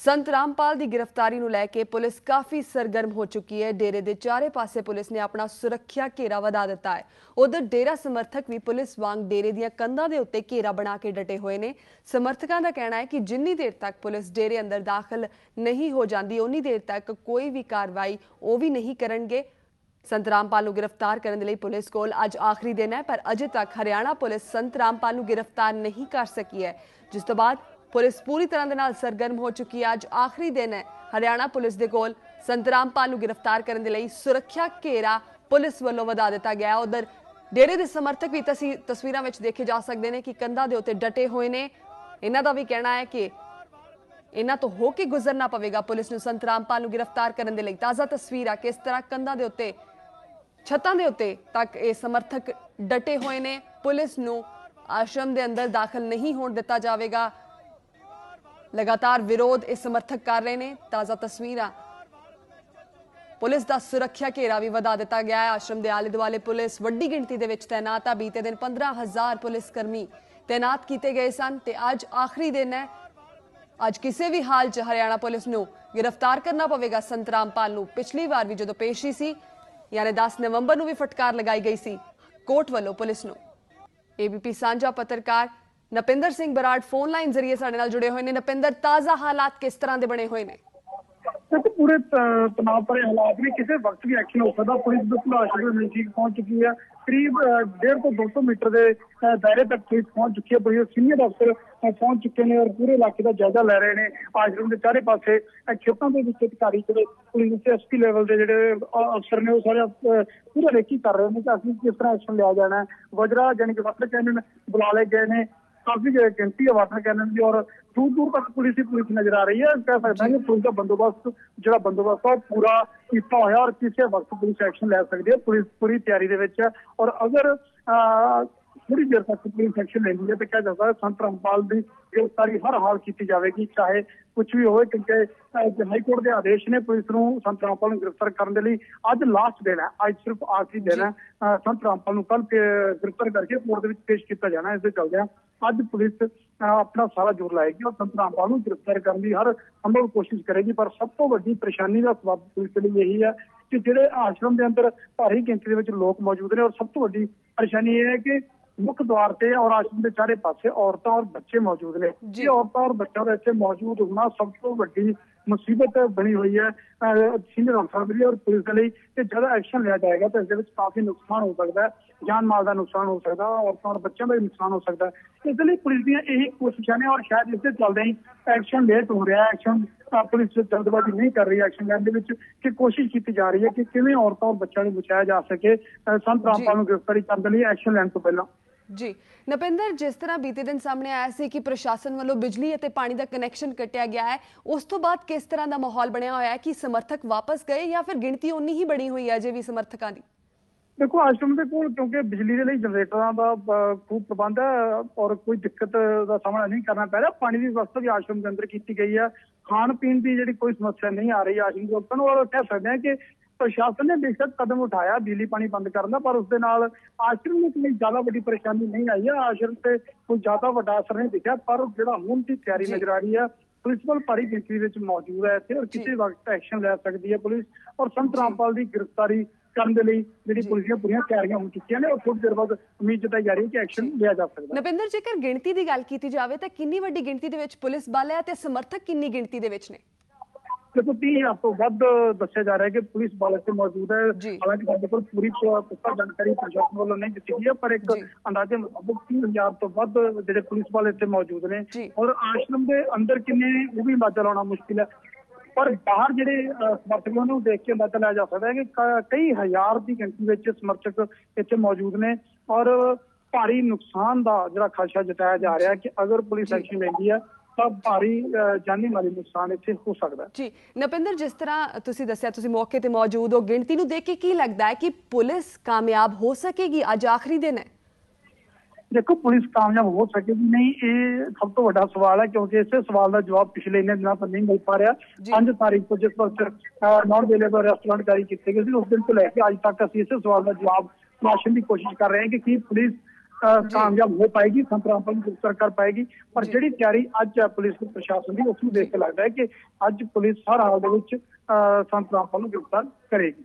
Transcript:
ਸੰਤ ਰਾਮਪਾਲ ਦੀ ਗ੍ਰਿਫਤਾਰੀ ਨੂੰ ਲੈ ਕੇ ਪੁਲਿਸ ਕਾਫੀ ਸਰਗਰਮ ਹੋ ਚੁੱਕੀ ਹੈ। ਡੇਰੇ ਦੇ ਚਾਰੇ ਪਾਸੇ ਪੁਲਿਸ ਨੇ ਆਪਣਾ ਸੁਰੱਖਿਆ ਘੇਰਾ ਵਧਾ ਦਿੱਤਾ ਹੈ। ਉਧਰ ਡੇਰਾ ਸਮਰਥਕ ਵੀ ਪੁਲਿਸ ਵਾਂਗ ਡੇਰੇ ਦੀਆਂ ਕੰਧਾਂ ਦੇ ਉੱਤੇ ਘੇਰਾ ਬਣਾ ਕੇ ਡਟੇ ਹੋਏ ਨੇ। ਸਮਰਥਕਾਂ ਦਾ ਕਹਿਣਾ ਹੈ ਕਿ ਜਿੰਨੀ ਦੇਰ ਤੱਕ ਪੁਲਿਸ ਡੇਰੇ ਅੰਦਰ ਦਾਖਲ ਨਹੀਂ ਹੋ ਜਾਂਦੀ ਉਨੀ ਦੇਰ ਤੱਕ ਕੋਈ ਵੀ ਕਾਰਵਾਈ ਉਹ ਵੀ ਨਹੀਂ ਕਰਨਗੇ। ਸੰਤ ਰਾਮਪਾਲ ਨੂੰ ਗ੍ਰਿਫਤਾਰ ਕਰਨ ਦੇ ਲਈ ਪੁਲਿਸ ਕੋਲ ਅੱਜ ਆਖਰੀ ਦਿਨ ਹੈ, ਪਰ ਅਜੇ ਤੱਕ ਹਰਿਆਣਾ ਪੁਲਿਸ ਸੰਤ ਰਾਮਪਾਲ ਨੂੰ ਗ੍ਰਿਫਤਾਰ ਨਹੀਂ ਕਰ ਸਕੀ ਹੈ। ਜਿਸ ਤੋਂ ਬਾਅਦ ਪੁਲਿਸ ਪੂਰੀ ਤਰ੍ਹਾਂ ਦੇ ਨਾਲ ਸਰਗਰਮ ਹੋ ਚੁੱਕੀ ਹੈ। ਅੱਜ ਆਖਰੀ ਦਿਨ ਹੈ। ਹਰਿਆਣਾ ਪੁਲਿਸ ਦੇ ਕੋਲ ਸੰਤ ਰਾਮਪਾਲ ਨੂੰ ਗ੍ਰਿਫਤਾਰ ਕਰਨ ਦੇ ਲਈ ਸੁਰੱਖਿਆ ਘੇਰਾ ਪੁਲਿਸ ਵੱਲੋਂ ਵਧਾ ਦਿੱਤਾ ਗਿਆ ਉਧਰ ਡੇਰੇ ਦੇ ਸਮਰਥਕ ਵੀ ਤਸਵੀਰਾਂ ਵਿੱਚ ਦੇਖੇ ਜਾ ਸਕਦੇ ਨੇ ਕਿ ਕੰਧਾਂ ਦੇ ਉੱਤੇ ਡਟੇ ਹੋਏ ਨੇ। ਇਹਨਾਂ ਦਾ ਵੀ ਕਹਿਣਾ ਹੈ ਕਿ ਇਹਨਾਂ ਤੋਂ ਹੋ ਕੇ ਗੁਜ਼ਰਨਾ ਪਵੇਗਾ। ਪੁਲਿਸ ਨੂੰ ਸੰਤ ਰਾਮਪਾਲ ਨੂੰ ਗ੍ਰਿਫਤਾਰ ਕਰਨ ਦੇ ਲਈ ਤਾਜ਼ਾ ਤਸਵੀਰ ਆ। ਕਿਸ ਤਰ੍ਹਾਂ ਕੰਧਾਂ ਦੇ ਉੱਤੇ, ਛੱਤਾਂ ਦੇ ਉੱਤੇ ਤੱਕ ਇਹ ਸਮਰਥਕ ਡਟੇ ਹੋਏ ਨੇ। ਪੁਲਿਸ ਨੂੰ ਆਸ਼ਰਮ ਦੇ ਅੰਦਰ ਦਾਖਲ ਨਹੀਂ ਹੋਣ ਦਿੱਤਾ ਜਾਵੇਗਾ। ਲਗਾਤਾਰ ਵਿਰੋਧ ਇਹ ਸਮਰਥਕ ਕਰ ਰਹੇ ਨੇ, ਤਾਜ਼ਾ ਤਸਵੀਰਾਂ। ਪੁਲਿਸ ਦਾ ਸੁਰੱਖਿਆ ਘੇਰਾ ਵੀ ਵਧਾ ਦਿੱਤਾ ਗਿਆ ਹੈ। ਆਸ਼ਰਮ ਦੇ ਆਲੇ ਦੁਆਲੇ ਪੁਲਿਸ ਵੱਡੀ ਗਿਣਤੀ ਦੇ ਵਿੱਚ ਤੈਨਾਤ ਆ। ਬੀਤੇ ਦਿਨ 15000 ਪੁਲਿਸ ਕਰਮੀ ਤੈਨਾਤ ਕੀਤੇ ਗਏ ਸਨ ਤੇ ਅੱਜ ਆਖਰੀ ਦਿਨ ਹੈ। ਅੱਜ ਕਿਸੇ ਵੀ ਹਾਲ 'ਚ ਹਰਿਆਣਾ ਪੁਲਿਸ ਨੂੰ ਗ੍ਰਿਫਤਾਰ ਕਰਨਾ ਪਵੇਗਾ। ਸੰਤਰਾਮਪਾਲ ਨੂੰ ਪਿਛਲੀ ਵਾਰ ਵੀ ਜਦੋਂ ਪੇਸ਼ੀ ਸੀ, ਯਾਨੀ 10 ਨਵੰਬਰ ਨੂੰ ਵੀ ਫਟਕਾਰ ਲਗਾਈ ਗਈ ਸੀ ਕੋਰਟ ਵੱਲੋਂ ਪੁਲਿਸ ਨੂੰ। ਏਬੀਪੀ ਸਾਂਝਾ ਪੱਤਰਕਾਰ ਨਪਿੰਦਰ ਸਿੰਘ ਬਰਾੜ ਫੋਨ ਲਾਈਨ ਜ਼ਰੀਏ ਸਾਡੇ ਨਾਲ ਜੁੜੇ ਹੋਏ ਨੇ। ਨਪਿੰਦਰ, ਤਾਜ਼ਾ ਹਾਲਾਤ ਕਿਸ ਤਰ੍ਹਾਂ ਦੇ ਬਣੇ ਹੋਏ ਨੇ? ਦੇਖੋ ਪੂਰੇ ਤਣਾਅ ਭਰੇ ਹਾਲਾਤ ਨੇ। ਕਿਸੇ ਵਕਤ ਵੀ ਐਕਸ਼ਨ ਹੋ ਸਕਦਾ। ਪੁਲਿਸ ਬਿਲਕੁਲ ਆਸ਼ਰਮ ਨਜ਼ਦੀਕ ਪਹੁੰਚ ਚੁੱਕੀ ਹੈ। ਕਰੀਬ 1.5 ਤੋਂ 200 ਮੀਟਰ ਦੇ ਦਾਇਰੇ ਤੱਕ ਪੁਲਿਸ ਪਹੁੰਚ ਚੁੱਕੀ ਹੈ। ਪੁਲਿਸ ਸੀਨੀਅਰ ਅਫਸਰ ਪਹੁੰਚ ਚੁੱਕੇ ਨੇ ਔਰ ਪੂਰੇ ਇਲਾਕੇ ਦਾ ਜਾਇਜ਼ਾ ਲੈ ਰਹੇ ਨੇ। ਆਸ਼ਰਮ ਦੇ ਚਾਰੇ ਪਾਸੇ ਖੇਤਾਂ ਦੇ ਵਿੱਚ ਅਧਿਕਾਰੀ ਜਿਹੜੇ ਪੁਲਿਸ ਦੇ ਐਸਪੀ ਲੈਵਲ ਦੇ ਜਿਹੜੇ ਅਫਸਰ ਨੇ ਉਹ ਸਾਰੇ ਪੂਰਾ ਰੇਕੀ ਕਰ ਰਹੇ ਨੇ ਕਿ ਅਸੀਂ ਕਿਸ ਤਰ੍ਹਾਂ ਐਕਸ਼ਨ ਲਿਆ ਜਾਣਾ ਵਜਰਾ ਜਾਨੀ ਕਿ ਵਾਟਰ ਕੈਨਨ ਬੁਲਾ ਲਏ ਗਏ ਨੇ। ਕਾਫੀ ਗਿਣਤੀ ਹੈ ਵਾਟਰ ਕੈਨਨ ਦੀ ਔਰ ਦੂਰ ਦੂਰ ਤੱਕ ਪੁਲਿਸ ਹੀ ਪੁਲਿਸ ਨਜ਼ਰ ਆ ਰਹੀ ਹੈ। ਕਹਿ ਸਕਦਾ ਕਿ ਪੁਲਿਸ ਦਾ ਬੰਦੋਬਸਤ ਜਿਹੜਾ ਬੰਦੋਬਸਤ ਹੈ ਉਹ ਪੂਰਾ ਕੀਤਾ ਹੋਇਆ ਔਰ ਕਿਸੇ ਵਕਤ ਪੁਲਿਸ ਐਕਸ਼ਨ ਲੈ ਸਕਦੀ ਹੈ। ਪੁਲਿਸ ਪੂਰੀ ਤਿਆਰੀ ਦੇ ਵਿੱਚ ਹੈ। ਔਰ ਅਗਰ ਅਹ, ਥੋੜੀ ਦੇਰ ਤੱਕ ਪੁਲਿਸ ਐਕਸ਼ਨ ਲੈਂਦੀ ਹੈ ਤੇ ਕਿਹਾ ਜਾਂਦਾ ਹੈ ਸੰਤ ਰਾਮਪਾਲ ਦੀ ਗ੍ਰਿਫਤਾਰੀ ਹਰ ਹਾਲ ਕੀਤੀ ਜਾਵੇਗੀ ਚਾਹੇ ਕੁਝ ਵੀ ਹੋਵੇ ਕਿਉਂਕਿ ਹਾਈ ਕੋਰਟ ਦੇ ਆਦੇਸ਼ ਨੇ ਪੁਲਿਸ ਨੂੰ ਸੰਤ ਰਾਮਪਾਲ ਨੂੰ ਗ੍ਰਿਫਤਾਰ ਕਰਨ ਦੇ ਲਈ ਅੱਜ ਲਾਸਟ ਦਿਨ ਹੈ ਅੱਜ ਸਿਰਫ ਆਖਰੀ ਦਿਨ ਹੈ ਸੰਤ ਰਾਮਪਾਲ ਨੂੰ ਕੱਲ ਗ੍ਰਿਫਤਾਰ ਕਰਕੇ ਕੋਰਟ ਦੇ ਵਿੱਚ ਪੇਸ਼ ਕੀਤਾ ਜਾਣਾ ਇਸ ਦੇ ਚੱਲਦਿਆਂ ਅੱਜ ਪੁਲਿਸ ਅਹ, ਆਪਣਾ ਸਾਰਾ ਜ਼ੋਰ ਲਾਏਗੀ ਔਰ ਸੰਤ ਰਾਮਪਾਲ ਨੂੰ ਗ੍ਰਿਫਤਾਰ ਕਰਨ ਦੀ ਹਰ ਸੰਭਵ ਕੋਸ਼ਿਸ਼ ਕਰੇਗੀ ਪਰ ਸਭ ਤੋਂ ਵੱਡੀ ਪਰੇਸ਼ਾਨੀ ਦਾ ਸਬਬ ਪੁਲਿਸ ਦੇ ਲਈ ਇਹੀ ਹੈ ਕਿ ਜਿਹੜੇ ਆਸ਼ਰਮ ਦੇ ਅੰਦਰ ਭਾਰੀ ਗਿਣਤੀ ਦੇ ਵਿੱਚ ਲੋਕ ਮੌਜੂਦ ਨੇ ਔਰ ਸਭ ਤੋਂ ਵੱਡੀ ਪਰੇਸ਼ਾਨੀ ਇਹ ਹੈ ਕਿ ਮੁੱਖ ਦੁਆਰ ਤੇ ਔਰ ਆਸ਼ਰਮ ਦੇ ਚਾਰੇ ਪਾਸੇ ਔਰਤਾਂ ਔਰ ਬੱਚੇ ਮੌਜੂਦ ਨੇ। ਜੀ। ਇਹ ਔਰਤਾਂ ਔਰ ਬੱਚਿਆਂ ਦਾ ਇੱਥੇ ਮੌਜੂਦ ਹੋਣਾ ਸਭ ਤੋਂ ਵੱਡੀ ਮੁਸੀਬਤ ਬਣੀ ਹੋਈ ਹੈ। ਸੀਨੀਅਰ ਅਫਸਰ ਲਈ ਔਰ ਪੁਲਿਸ ਲਈ। ਕਿ ਜਦੋਂ ਐਕਸ਼ਨ ਲਿਆ ਜਾਏਗਾ ਤਾਂ ਇਸ ਦੇ ਵਿੱਚ ਕਾਫੀ ਨੁਕਸਾਨ ਹੋ ਸਕਦਾ ਹੈ। ਜਾਨ ਮਾਲ ਦਾ ਨੁਕਸਾਨ ਹੋ ਸਕਦਾ ਹੈ ਔਰਤਾਂ ਔਰ ਬੱਚਿਆਂ ਦਾ ਵੀ ਨੁਕਸਾਨ ਹੋ ਸਕਦਾ ਹੈ। ਇਸ ਲਈ ਪੁਲਿਸ ਦੀਆਂ ਇਹੀ ਕੋਸ਼ਿਸ਼ਾਂ ਨੇ ਔਰ ਸ਼ਾਇਦ ਇਸ ਦੇ ਚੱਲਦੇ ਹੀ ਐਕਸ਼ਨ ਲੇਟ ਹੋ ਰਿਹਾ ਹੈ। ਐਕਸ਼ਨ ਪੁਲਿਸ ਜਲਦਬਾਜ਼ੀ ਨਹੀਂ ਕਰ ਰਹੀ ਐਕਸ਼ਨ ਲੈਣ ਦੇ ਵਿੱਚ ਕਿ ਕੋਸ਼ਿਸ਼ ਕੀਤੀ ਜਾ ਰਹੀ ਹੈ ਕਿ ਕਿਵੇਂ ਔਰਤਾਂ ਔਰ ਬੱਚਿਆਂ ਨੂੰ ਬਚਾਇਆ ਜਾ ਸਕੇ। ਸੰਤ ਰਾਮਪਾਲ ਨੂੰ ਗ੍ਰਿਫਤਾਰੀ ਕਰਨ ਦੇ ਲਈ ਐਕਸ਼ਨ ਲੈਣ ਤੋਂ ਪਹਿਲਾਂ। ਜੀ। ਨਪਿੰਦਰ, ਜਿਸ ਤਰ੍ਹਾਂ ਬੀਤੇ ਦਿਨ ਸਾਹਮਣੇ ਆਇਆ ਸੀ ਕਿ ਪ੍ਰਸ਼ਾਸਨ ਵੱਲੋਂ ਬਿਜਲੀ ਅਤੇ ਪਾਣੀ ਦਾ ਕਨੈਕਸ਼ਨ ਕੱਟਿਆ ਗਿਆ ਹੈ, ਉਸ ਤੋਂ ਬਾਅਦ ਕਿਸ ਤਰ੍ਹਾਂ ਦਾ ਮਾਹੌਲ ਬਣਿਆ ਹੋਇਆ ਹੈ ਕਿ ਸਮਰਥਕ ਵਾਪਸ ਗਏ ਜਾਂ ਫਿਰ ਗਿਣਤੀ ਉਨੀ ਹੀ ਬਣੀ ਹੋਈ ਹੈ ਅਜੇ ਵੀ ਸਮਰਥਕਾਂ ਦੀ? ਦੇਖੋ ਆਸ਼ਰਮ ਦੇ ਕੋਲ ਕਿਉਂਕਿ ਬਿਜਲੀ ਦੇ ਲਈ ਜਨਰੇਟਰਾਂ ਦਾ ਖੂਬ ਪ੍ਰਬੰਧ ਹੈ ਔਰ ਕੋਈ ਦਿੱਕਤ ਦਾ ਸਾਹਮਣਾ ਨਹੀਂ ਕਰਨਾ ਪੈ ਰਿਹਾ। ਪਾਣੀ ਦੀ ਵਿਵਸਥਾ ਵੀ ਆਸ਼ਰਮ ਦੇ ਅੰਦਰ ਕੀਤੀ ਗਈ ਹੈ। ਖਾਣ ਪੀਣ ਦੀ ਜਿਹੜੀ ਕੋਈ ਸਮੱਸਿਆ ਨਹੀਂ ਆ ਰਹੀ ਆਸ਼ਰਮ ਦੇ ਲੋਕਾਂ ਨੂੰ ਔਰ ਕਹਿ ਸਕਦੇ ਹਾਂ ਕਿ ਪ੍ਰਸ਼ਾਸਨ ਨੇ ਬੇਸ਼ੱਕ ਕਦਮ ਉਠਾਇਆ ਬਿਜਲੀ ਪਾਣੀ ਬੰਦ ਕਰਨ ਦਾ ਪਰ ਉਸ ਦੇ ਨਾਲ ਆਸ਼ਰਮ ਨੂੰ ਕੋਈ ਜ਼ਿਆਦਾ ਵੱਡੀ ਪਰੇਸ਼ਾਨੀ ਨਹੀਂ ਆਈ ਹੈ। ਆਸ਼ਰਮ ਤੇ ਕੋਈ ਜ਼ਿਆਦਾ ਵੱਡਾ ਅਸਰ ਨਹੀਂ ਦਿਖਿਆ ਪਰ ਜਿਹੜਾ ਹੁਣ ਦੀ ਤਿਆਰੀ। ਨਜ਼ਰ ਆ ਰਹੀ ਹੈ ਪੁਲਿਸ ਬਲ ਭਾਰੀ ਗਿਣਤੀ ਵਿੱਚ ਮੌਜੂਦ ਹੈ ਇੱਥੇ ਔਰ। ਕਿਸੇ ਵਕਤ ਐਕਸ਼ਨ ਲੈ ਸਕਦੀ ਹੈ ਪੁਲਿਸ। ਔਰ ਸੰਤ ਰਾਮਪਾਲ ਦੀ ਗ੍ਰਿਫਤਾਰੀ ਕਰਨ ਦੇ ਲਈ ਜਿਹੜੀ। ਪੁਲਿਸ ਦੀਆਂ ਪੂਰੀਆਂ ਤਿਆਰੀਆਂ ਹੋ ਚੁੱਕੀਆਂ ਨੇ ਔਰ ਥੋੜੀ ਦੇਰ ਬਾਅਦ ਉਮੀਦ ਜਤਾਈ ਜਾ ਰਹੀ ਹੈ ਕਿ ਐਕਸ਼ਨ ਲਿਆ ਜਾ ਸਕਦਾ ਹੈ ਨਪਿੰਦਰ ਜੇਕਰ ਗਿਣਤੀ ਦੀ ਗੱਲ ਕੀਤੀ ਜਾਵੇ ਤਾਂ ਕਿੰਨੀ ਵੱਡੀ ਗਿਣਤੀ ਦੇ ਵਿੱਚ ਪੁਲਿਸ ਬਲ ਹੈ ਤੇ ਸਮਰਥਕ ਕਿੰਨੀ ਗਿਣਤੀ ਦੇ ਵਿੱਚ ਨੇ ਦੇਖੋ 30000 ਤੋਂ ਵੱਧ ਦੱਸਿਆ ਜਾ ਰਿਹਾ ਹੈ ਕਿ ਪੁਲਿਸ ਬਲ ਇੱਥੇ ਮੌਜੂਦ ਹੈ। ਹਾਲਾਂਕਿ ਸਾਡੇ ਕੋਲ ਪੂਰੀ ਪੁਖਤਾ ਜਾਣਕਾਰੀ ਪ੍ਰਸ਼ਾਸਨ ਵੱਲੋਂ ਨਹੀਂ ਦਿੱਤੀ ਗਈ ਹੈ ਪਰ ਇੱਕ। ਅੰਦਾਜ਼ੇ ਮੁਤਾਬਕ 30000 ਤੋਂ ਵੱਧ ਜਿਹੜੇ ਪੁਲਿਸ ਬਲ ਇੱਥੇ ਮੌਜੂਦ ਨੇ। ਔਰ ਆਸ਼ਰਮ ਦੇ ਅੰਦਰ ਕਿੰਨੇ ਉਹ ਵੀ ਅੰਦਾਜ਼ਾ ਲਾਉਣਾ ਮੁਸ਼ਕਿਲ ਹੈ ਪਰ ਬਾਹਰ ਜਿਹੜੇ ਸਮਰਥਕ ਨੇ ਦੇਖ ਕੇ ਅੰਦਾਜ਼ਾ ਲਾਇਆ ਜਾ ਸਕਦਾ ਹੈ ਕਿ ਕਈ ਹਜ਼ਾਰ ਦੀ ਗਿਣਤੀ ਵਿੱਚ ਸਮਰਥਕ ਇੱਥੇ ਮੌਜੂਦ ਨੇ ਔਰ ਭਾਰੀ ਨੁਕਸਾਨ ਦਾ ਜਿਹੜਾ ਖਦਸ਼ਾ ਜਤਾਇਆ ਜਾ ਰਿਹਾ ਹੈ ਕਿ ਅਗਰ ਪੁਲਿਸ। ਐਕਸ਼ਨ ਲੈਂਦੀ ਹੈ ਤਾਂ ਭਾਰੀ ਜਾਨੀ ਮਾਲੀ ਨੁਕਸਾਨ ਇੱਥੇ ਹੋ ਸਕਦਾ ਹੈ ਜੀ ਨਪਿੰਦਰ ਜਿਸ ਤਰ੍ਹਾਂ ਤੁਸੀਂ ਦੱਸਿਆ ਤੁਸੀਂ ਮੌਕੇ ਤੇ ਮੌਜੂਦ ਹੋ ਗਿਣਤੀ ਨੂੰ ਦੇਖ ਕੇ ਕੀ ਲੱਗਦਾ ਹੈ ਕਿ ਪੁਲਿਸ ਕਾਮਯਾਬ ਹੋ ਸਕੇਗੀ ਅੱਜ ਆਖਰੀ ਦਿਨ ਹੈ ਦੇਖੋ ਪੁਲਿਸ ਕਾਮਯਾਬ ਹੋ ਸਕੇਗੀ ਨਹੀਂ ਇਹ ਸਭ ਤੋਂ ਵੱਡਾ ਸਵਾਲ ਹੈ ਕਿਉਂਕਿ ਇਸੇ ਸਵਾਲ ਦਾ ਜਵਾਬ ਪਿਛਲੇ ਇੰਨੇ ਦਿਨਾਂ ਤੋਂ ਨਹੀਂ ਮਿਲ ਪਾ ਰਿਹਾ ਜੀ। 5 ਤਾਰੀਖ ਤੋਂ ਜਿਸ ਵਕਤ ਨਾਨ ਅਵੇਲੇਬਲ ਰੈਸਟੋਰੈਂਟ ਜਾਰੀ ਕੀਤੇ ਗਏ ਸੀ ਉਸ ਦਿਨ ਤੋਂ ਲੈ ਕੇ ਅੱਜ ਤੱਕ ਅਸੀਂ ਇਸੇ ਸਵਾਲ ਦਾ ਜਵਾਬ ਤਲਾਸ਼ਣ ਦੀ ਕੋਸ਼ਿਸ਼ ਕਰ ਰਹੇ ਹਾਂ ਕਿ ਕੀ ਪੁਲਿਸ ਕਾਮਯਾਬ ਹੋ ਪਾਏਗੀ ਸੰਤ ਰਾਮਪਾਲ ਨੂੰ ਗ੍ਰਿਫਤਾਰ ਕਰ ਪਾਏਗੀ ਪਰ। ਜਿਹੜੀ ਤਿਆਰੀ ਅੱਜ ਹੈ ਪੁਲਿਸ ਪ੍ਰਸ਼ਾਸਨ ਦੀ ਉਸ ਨੂੰ ਦੇਖ ਕੇ ਲੱਗਦਾ ਹੈ ਕਿ ਅੱਜ ਪੁਲਿਸ ਹਰ ਹਾਲ ਦੇ ਵਿੱਚ ਅਹ, ਸੰਤ ਰਾਮਪਾਲ ਨੂੰ ਗ੍ਰਿਫਤਾਰ ਕਰੇਗੀ